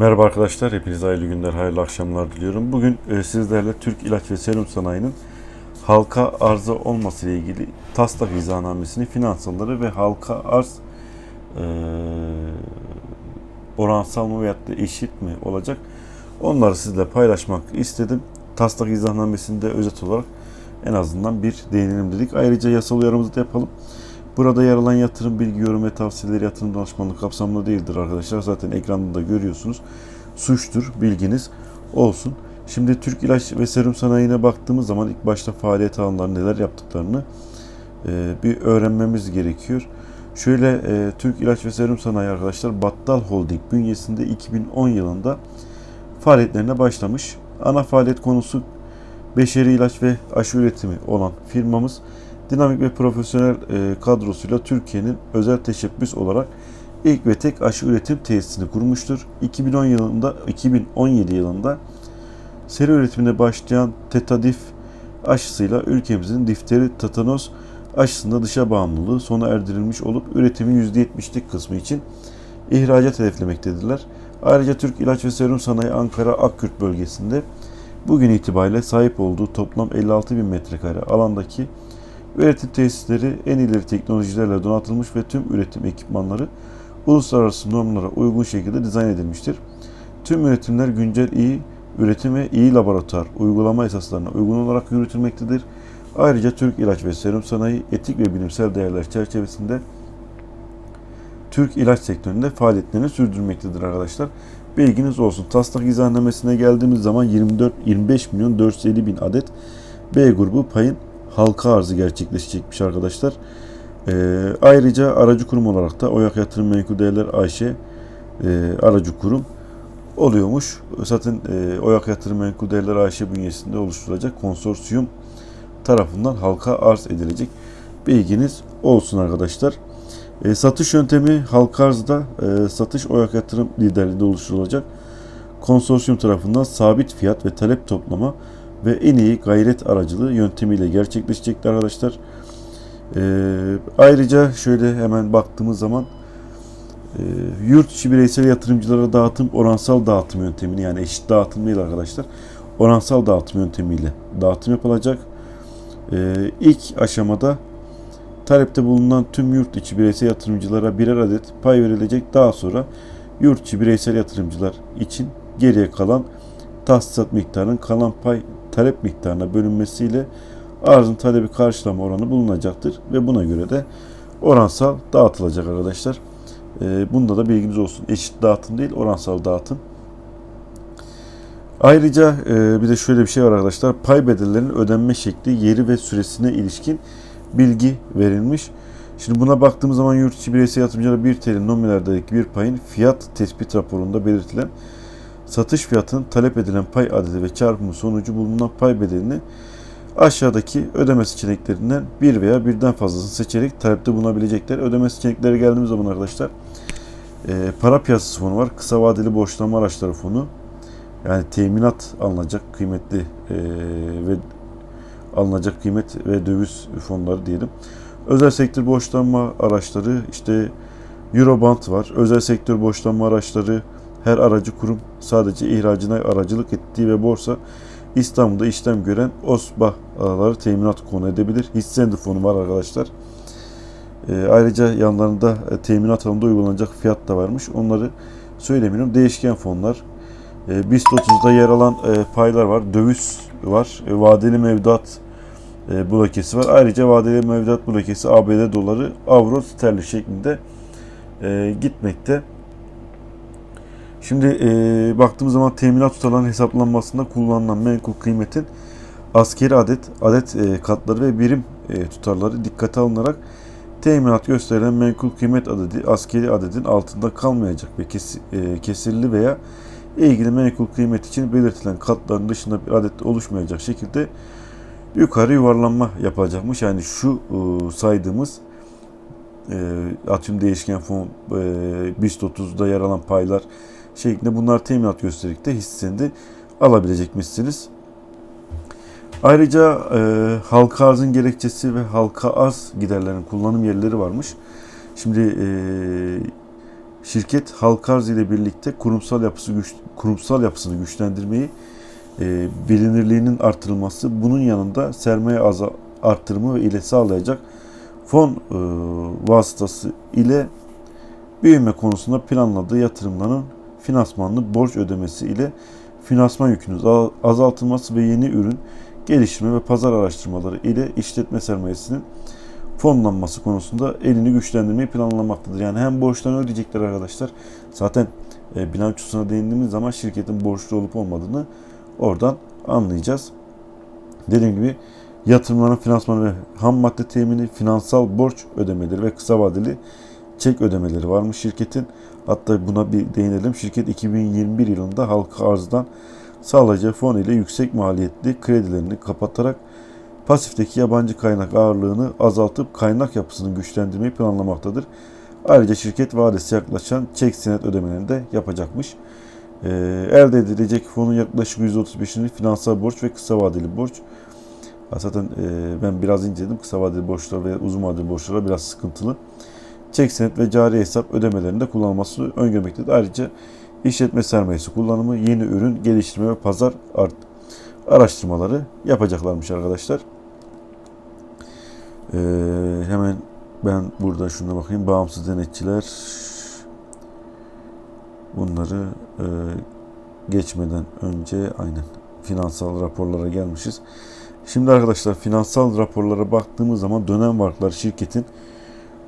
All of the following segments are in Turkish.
Merhaba arkadaşlar, hepinize hayırlı günler, hayırlı akşamlar diliyorum. Bugün e, sizlerle Türk İlaç ve Serum Sanayi'nin halka arzı olması ile ilgili taslak izahnamesini, finansalları ve halka arz e, oransal mı veyahut da eşit mi olacak onları sizle paylaşmak istedim. Taslak izahnamesinde özet olarak en azından bir değinelim dedik. Ayrıca yasal uyarımızı da yapalım. Burada yer alan yatırım bilgi, yorum ve tavsiyeleri yatırım danışmanlık kapsamında değildir arkadaşlar. Zaten ekranda da görüyorsunuz. Suçtur, bilginiz olsun. Şimdi Türk İlaç ve Serum Sanayi'ne baktığımız zaman ilk başta faaliyet alanları neler yaptıklarını e, bir öğrenmemiz gerekiyor. Şöyle e, Türk İlaç ve Serum Sanayi arkadaşlar Battal Holding bünyesinde 2010 yılında faaliyetlerine başlamış. Ana faaliyet konusu beşeri ilaç ve aşı üretimi olan firmamız dinamik ve profesyonel e, kadrosuyla Türkiye'nin özel teşebbüs olarak ilk ve tek aşı üretim tesisini kurmuştur. 2010 yılında 2017 yılında seri üretimine başlayan tetadif aşısıyla ülkemizin difteri tetanos aşısında dışa bağımlılığı sona erdirilmiş olup üretimin %70'lik kısmı için ihracat hedeflemektedirler. Ayrıca Türk İlaç ve Serum Sanayi Ankara Akkürt bölgesinde bugün itibariyle sahip olduğu toplam 56 bin metrekare alandaki Üretim tesisleri en ileri teknolojilerle donatılmış ve tüm üretim ekipmanları uluslararası normlara uygun şekilde dizayn edilmiştir. Tüm üretimler güncel iyi üretim ve iyi laboratuvar uygulama esaslarına uygun olarak yürütülmektedir. Ayrıca Türk İlaç ve Serum Sanayi etik ve bilimsel değerler çerçevesinde Türk ilaç sektöründe faaliyetlerini sürdürmektedir arkadaşlar. Bilginiz olsun. Taslak izahnamesine geldiğimiz zaman 24 25 milyon 450 bin adet B grubu payın halka arzı gerçekleşecekmiş arkadaşlar. Ee, ayrıca aracı kurum olarak da Oyak Yatırım Menkul Değerler AŞ e, aracı kurum oluyormuş. Zaten e, Oyak Yatırım Menkul Değerler AŞ bünyesinde oluşturulacak konsorsiyum tarafından halka arz edilecek. Bilginiz olsun arkadaşlar. E, satış yöntemi halka arzda e, satış Oyak Yatırım liderliğinde oluşturulacak. Konsorsiyum tarafından sabit fiyat ve talep toplama ve en iyi gayret aracılığı yöntemiyle gerçekleşecektir arkadaşlar. Ee, ayrıca şöyle hemen baktığımız zaman e, yurt içi bireysel yatırımcılara dağıtım oransal dağıtım yöntemini yani eşit dağıtım arkadaşlar. Oransal dağıtım yöntemiyle dağıtım yapılacak. Ee, ilk aşamada talepte bulunan tüm yurt içi bireysel yatırımcılara birer adet pay verilecek. Daha sonra yurt içi bireysel yatırımcılar için geriye kalan tahsisat miktarının kalan pay talep miktarına bölünmesiyle arzın talebi karşılama oranı bulunacaktır ve buna göre de oransal dağıtılacak arkadaşlar. Ee, bunda da bilginiz olsun. Eşit dağıtım değil, oransal dağıtım. Ayrıca e, bir de şöyle bir şey var arkadaşlar. Pay bedellerinin ödenme şekli, yeri ve süresine ilişkin bilgi verilmiş. Şimdi buna baktığımız zaman yurt içi bireysel yatırımcılara 1 TL nominaldeki bir payın fiyat tespit raporunda belirtilen satış fiyatının talep edilen pay adedi ve çarpımı sonucu bulunan pay bedelini aşağıdaki ödeme seçeneklerinden bir veya birden fazlasını seçerek talepte bulunabilecekler. Ödeme seçenekleri geldiğimiz zaman arkadaşlar e, para piyasası fonu var. Kısa vadeli borçlanma araçları fonu. Yani teminat alınacak kıymetli e, ve alınacak kıymet ve döviz fonları diyelim. Özel sektör borçlanma araçları işte Eurobond var. Özel sektör borçlanma araçları her aracı kurum sadece ihracına aracılık ettiği ve borsa İstanbul'da işlem gören OSBA'ları teminat konu edebilir. Hisse fonu var arkadaşlar. E, ayrıca yanlarında e, teminat alanında uygulanacak fiyat da varmış. Onları söylemiyorum. Değişken fonlar. E, BIST 30'da yer alan e, paylar var. Döviz var. E, vadeli mevduat e, blokesi var. Ayrıca vadeli mevduat blokesi ABD doları, avro, sterlin şeklinde e, gitmekte. Şimdi e, baktığımız zaman teminat tutarlarının hesaplanmasında kullanılan menkul kıymetin askeri adet, adet e, katları ve birim e, tutarları dikkate alınarak teminat gösterilen menkul kıymet adedi askeri adedin altında kalmayacak ve kes, e, kesirli veya ilgili menkul kıymet için belirtilen katların dışında bir adet oluşmayacak şekilde yukarı yuvarlanma yapılacakmış. Yani şu e, saydığımız e, atüm değişken fon e, BIST 30'da yer alan paylar şeklinde bunlar teminat göstererek de hissesini alabilecekmişsiniz. Ayrıca e, halka arzın gerekçesi ve halka arz giderlerinin kullanım yerleri varmış. Şimdi e, Şirket halka arz ile birlikte kurumsal yapısı güç, kurumsal yapısını güçlendirmeyi, e, bilinirliğinin artırılması, bunun yanında sermaye aza, arttırımı ile sağlayacak fon e, vasıtası ile büyüme konusunda planladığı yatırımların finansmanlı borç ödemesi ile finansman yükünün azaltılması ve yeni ürün geliştirme ve pazar araştırmaları ile işletme sermayesinin fonlanması konusunda elini güçlendirmeyi planlamaktadır. Yani hem borçlarını ödeyecekler arkadaşlar. Zaten e, bilançosuna değindiğimiz zaman şirketin borçlu olup olmadığını oradan anlayacağız. Dediğim gibi yatırımların finansmanı ve ham madde temini, finansal borç ödemeleri ve kısa vadeli çek ödemeleri varmış şirketin. Hatta buna bir değinelim. Şirket 2021 yılında halka arzdan sağlayacağı fon ile yüksek maliyetli kredilerini kapatarak pasifteki yabancı kaynak ağırlığını azaltıp kaynak yapısını güçlendirmeyi planlamaktadır. Ayrıca şirket vadesi yaklaşan çek senet ödemelerini de yapacakmış. Ee, elde edilecek fonun yaklaşık %35'ini finansal borç ve kısa vadeli borç. Zaten e, ben biraz inceledim. Kısa vadeli borçlar ve uzun vadeli borçlara biraz sıkıntılı. Çek senet ve cari hesap ödemelerinde kullanılması öngörmektedir. Ayrıca işletme sermayesi kullanımı, yeni ürün geliştirme ve pazar art araştırmaları yapacaklarmış arkadaşlar. Ee, hemen ben burada şuna bakayım. Bağımsız denetçiler bunları e, geçmeden önce aynen finansal raporlara gelmişiz. Şimdi arkadaşlar finansal raporlara baktığımız zaman dönem varlıklar şirketin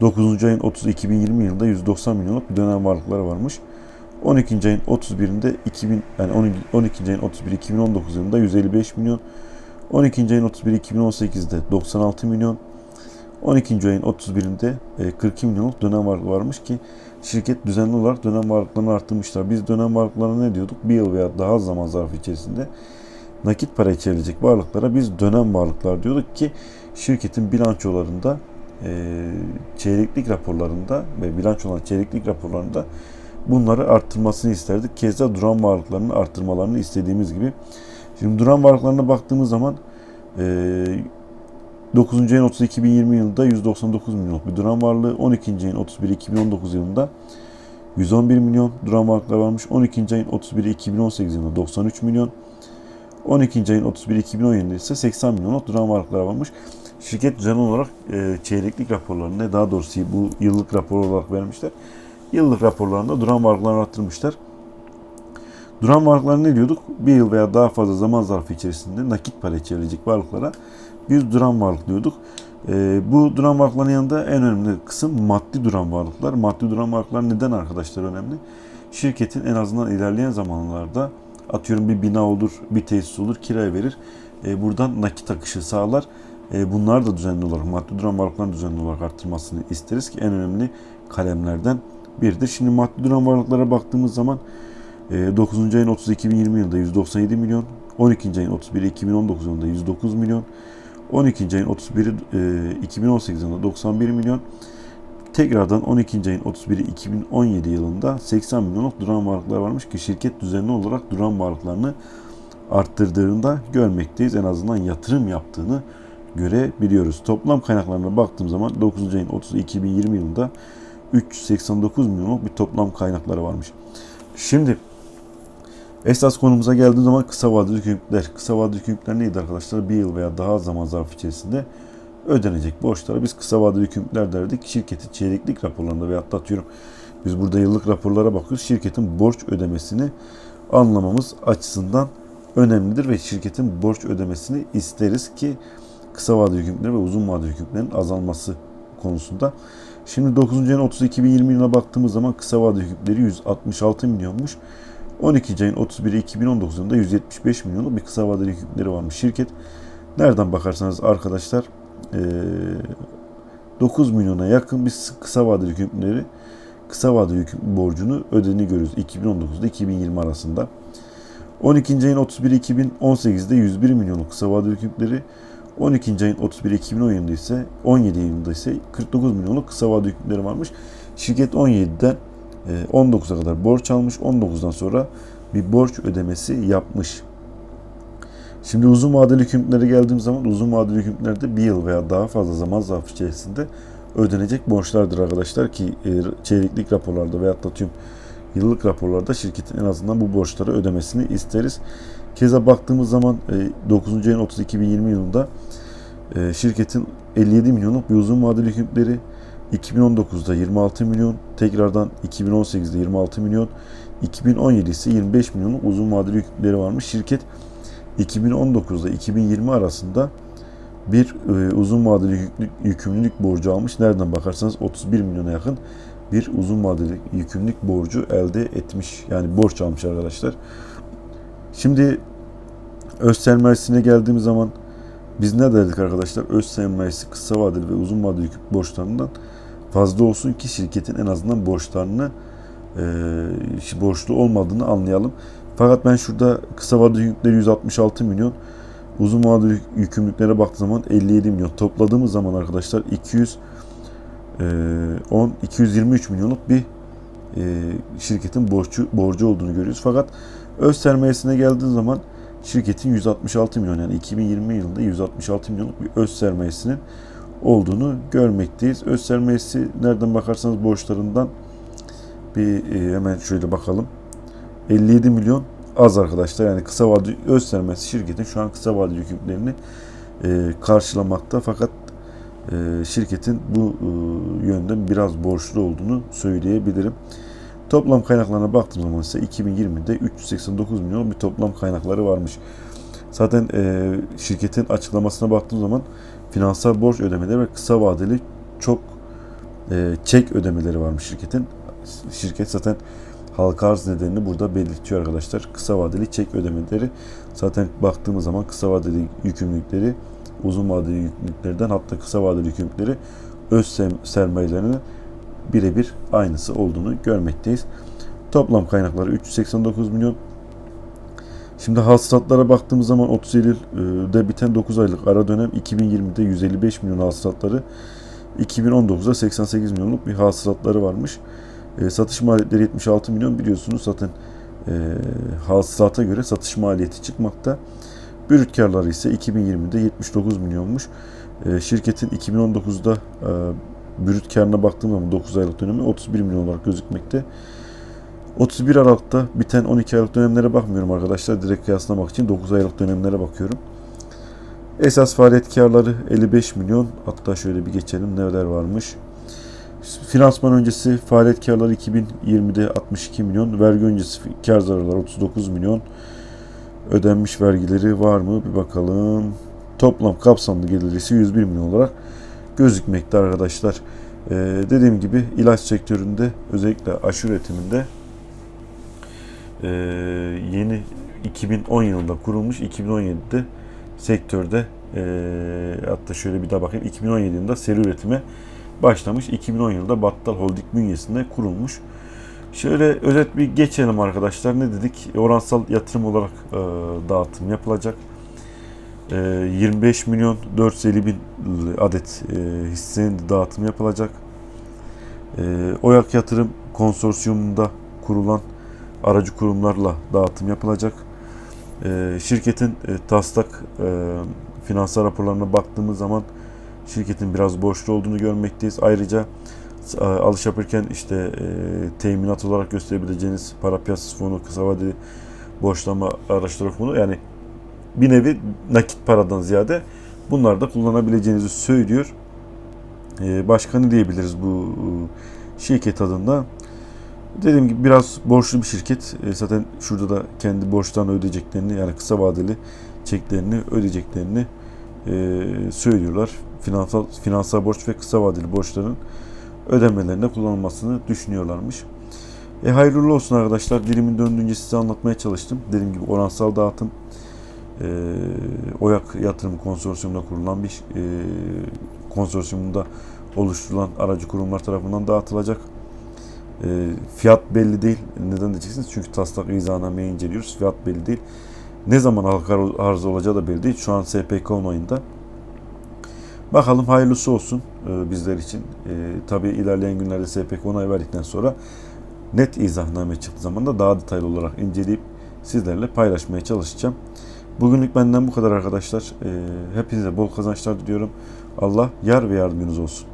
9. ayın 30 2020 yılında 190 milyonluk bir dönem varlıkları varmış. 12. ayın 31'inde 2000 yani 12. 12. ayın 31 2019 yılında 155 milyon. 12. ayın 31 2018'de 96 milyon. 12. ayın 31'inde e, 42 milyonluk dönem varlığı varmış ki şirket düzenli olarak dönem varlıklarını arttırmışlar. Biz dönem varlıklarına ne diyorduk? Bir yıl veya daha az zaman zarfı içerisinde nakit para içerecek varlıklara biz dönem varlıklar diyorduk ki şirketin bilançolarında e, çeyreklik raporlarında ve bilançoların çeyreklik raporlarında bunları arttırmasını isterdik. Keza duran varlıklarını arttırmalarını istediğimiz gibi. Şimdi duran varlıklarına baktığımız zaman e, 9. ayın 30 2020 yılında 199 milyonluk bir duran varlığı, 12. ayın 31 2019 yılında 111 milyon duran varlıklar varmış. 12. ayın 31 2018 yılında 93 milyon. 12. ayın 31 2017 ise 80 milyonluk duran varlıklar varmış. Şirket düzenli olarak e, çeyreklik raporlarını daha doğrusu bu yıllık rapor olarak vermişler. Yıllık raporlarında duran varlıklarını arttırmışlar. Duran varlıklar ne diyorduk? Bir yıl veya daha fazla zaman zarfı içerisinde nakit para içerecek varlıklara biz duran varlık diyorduk. E, bu duran varlıkların yanında en önemli kısım maddi duran varlıklar. Maddi duran varlıklar neden arkadaşlar önemli? Şirketin en azından ilerleyen zamanlarda atıyorum bir bina olur, bir tesis olur, kiraya verir. E, buradan nakit akışı sağlar. E, bunlar da düzenli olarak, maddi duran varlıkların düzenli olarak arttırmasını isteriz ki en önemli kalemlerden biridir. Şimdi maddi duran varlıklara baktığımız zaman e, 9. ayın 30 2020 yılında 197 milyon, 12. ayın 31 2019 yılında 109 milyon, 12. ayın 31 e, 2018 yılında 91 milyon, tekrardan 12. ayın 31'i 2017 yılında 80 milyonluk duran varlıklar varmış ki şirket düzenli olarak duran varlıklarını arttırdığında görmekteyiz. En azından yatırım yaptığını görebiliyoruz. Toplam kaynaklarına baktığım zaman 9. ayın 30 2020 yılında 389 milyonluk bir toplam kaynakları varmış. Şimdi esas konumuza geldiğim zaman kısa vadeli yükümlülükler. Kısa vadeli yükümlülükler neydi arkadaşlar? Bir yıl veya daha az zaman zarfı içerisinde ödenecek borçlara biz kısa vadeli yükümlülükler derdik. Şirketin çeyreklik raporlarında veya atıyorum biz burada yıllık raporlara bakıyoruz. Şirketin borç ödemesini anlamamız açısından önemlidir ve şirketin borç ödemesini isteriz ki kısa vadeli yükümlülükler ve uzun vadeli yükümlülüklerin azalması konusunda. Şimdi 9. ayın 30 2020 yılına baktığımız zaman kısa vadeli yükümlülükleri 166 milyonmuş. 12. ayın 31 2019 yılında 175 milyonluk bir kısa vadeli yükümlülükleri varmış. Şirket nereden bakarsanız arkadaşlar 9 milyona yakın bir kısa vadeli yükümlülükleri kısa vadeli yüküm borcunu ödediğini görüyoruz 2019'da 2020 arasında. 12. ayın 31 2018'de 101 milyonluk kısa vadeli yükümlülükleri 12. ayın 31 2017 ise 17 yılında ise 49 milyonluk kısa vadeli yükümlülükleri varmış. Şirket 17'den 19'a kadar borç almış. 19'dan sonra bir borç ödemesi yapmış. Şimdi uzun vadeli hükümlere geldiğim zaman uzun vadeli hükümlerde bir yıl veya daha fazla zaman zarfı içerisinde ödenecek borçlardır arkadaşlar ki e, çeyreklik raporlarda veyahut da tüm yıllık raporlarda şirketin en azından bu borçları ödemesini isteriz. Keza baktığımız zaman e, 9. ayın 30 2020 yılında e, şirketin 57 milyonluk bir uzun vadeli hükümleri 2019'da 26 milyon, tekrardan 2018'de 26 milyon, 2017 ise 25 milyonluk uzun vadeli hükümleri varmış. Şirket 2019'da 2020 arasında bir e, uzun vadeli yüklü- yükümlülük borcu almış. Nereden bakarsanız 31 milyona yakın bir uzun vadeli yükümlülük borcu elde etmiş. Yani borç almış arkadaşlar. Şimdi öz sermayesine geldiğimiz zaman biz ne dedik arkadaşlar? Öz sermayesi kısa vadeli ve uzun vadeli yükümlülük borçlarından fazla olsun ki şirketin en azından borçlarını e, borçlu olmadığını anlayalım. Fakat ben şurada kısa vadeli yükümlülükleri 166 milyon, uzun vadeli yük- yükümlülüklere baktığım zaman 57 milyon. Topladığımız zaman arkadaşlar 200 e, 10 223 milyonluk bir e, şirketin borcu borcu olduğunu görüyoruz. Fakat öz sermayesine geldiği zaman şirketin 166 milyon yani 2020 yılında 166 milyonluk bir öz sermayesinin olduğunu görmekteyiz. Öz sermayesi nereden bakarsanız borçlarından bir e, hemen şöyle bakalım. 57 milyon az arkadaşlar. Yani kısa vadeli öz sermayesi şirketin şu an kısa vadeli yükümlülüklerini e, karşılamakta. Fakat e, şirketin bu e, yönden biraz borçlu olduğunu söyleyebilirim. Toplam kaynaklarına baktığım zaman ise 2020'de 389 milyon bir toplam kaynakları varmış. Zaten e, şirketin açıklamasına baktığım zaman finansal borç ödemeleri ve kısa vadeli çok e, çek ödemeleri varmış şirketin. Şirket zaten halka arz nedenini burada belirtiyor arkadaşlar. Kısa vadeli çek ödemeleri zaten baktığımız zaman kısa vadeli yükümlülükleri uzun vadeli yükümlülüklerden hatta kısa vadeli yükümlülükleri öz sermayelerinin birebir aynısı olduğunu görmekteyiz. Toplam kaynakları 389 milyon. Şimdi hasılatlara baktığımız zaman 30 Eylül'de biten 9 aylık ara dönem 2020'de 155 milyon hasılatları 2019'da 88 milyonluk bir hasılatları varmış. E, satış maliyetleri 76 milyon biliyorsunuz zaten e, hasılata göre satış maliyeti çıkmakta. Brüt karları ise 2020'de 79 milyonmuş. E, şirketin 2019'da e, brüt karına baktığım zaman 9 aylık dönemi 31 milyon olarak gözükmekte. 31 Aralık'ta biten 12 aylık dönemlere bakmıyorum arkadaşlar. Direkt kıyaslamak için 9 aylık dönemlere bakıyorum. Esas faaliyet karları 55 milyon. Hatta şöyle bir geçelim neler varmış. Finansman öncesi faaliyet karları 2020'de 62 milyon. Vergi öncesi kar zararları 39 milyon. Ödenmiş vergileri var mı? Bir bakalım. Toplam kapsamlı geliri ise 101 milyon olarak gözükmekte arkadaşlar. Ee, dediğim gibi ilaç sektöründe özellikle aşı üretiminde e, yeni 2010 yılında kurulmuş 2017'de sektörde e, hatta şöyle bir daha bakayım 2017 yılında seri üretime başlamış 2010 yılında Battal Holding bünyesinde kurulmuş. Şöyle özet bir geçelim arkadaşlar. Ne dedik? Oransal yatırım olarak dağıtım yapılacak. E, 25 milyon 450 bin adet e, hissenin dağıtımı yapılacak. E, Oyak Yatırım Konsorsiyumunda kurulan aracı kurumlarla dağıtım yapılacak. E, şirketin e, taslak e, finansal raporlarına baktığımız zaman şirketin biraz borçlu olduğunu görmekteyiz. Ayrıca alış yaparken işte teminat olarak gösterebileceğiniz para piyasası fonu, kısa vadeli borçlama araçları fonu yani bir nevi nakit paradan ziyade bunları da kullanabileceğinizi söylüyor. E, başka ne diyebiliriz bu e, şirket adında? Dediğim gibi biraz borçlu bir şirket. E, zaten şurada da kendi borçlarını ödeyeceklerini yani kısa vadeli çeklerini ödeyeceklerini e, söylüyorlar. Finansal finansal borç ve kısa vadeli borçların ödemelerinde kullanılmasını düşünüyorlarmış. E hayırlı olsun arkadaşlar. Dilimin döndüğünce size anlatmaya çalıştım. Dediğim gibi oransal dağıtım e, OYAK Yatırım Konsorsiyumu'nda kurulan bir e, konsorsiyumunda oluşturulan aracı kurumlar tarafından dağıtılacak. E, fiyat belli değil. Neden diyeceksiniz? Çünkü taslak izahnameyi inceliyoruz. Fiyat belli değil. Ne zaman halka arz olacağı da belli değil. Şu an SPK onayında. Bakalım hayırlısı olsun e, bizler için. E, tabii ilerleyen günlerde SPK onay verdikten sonra net izahname çıktığı zaman da daha detaylı olarak inceleyip sizlerle paylaşmaya çalışacağım. Bugünlük benden bu kadar arkadaşlar. E, hepinize bol kazançlar diliyorum. Allah yar ve yardımcınız olsun.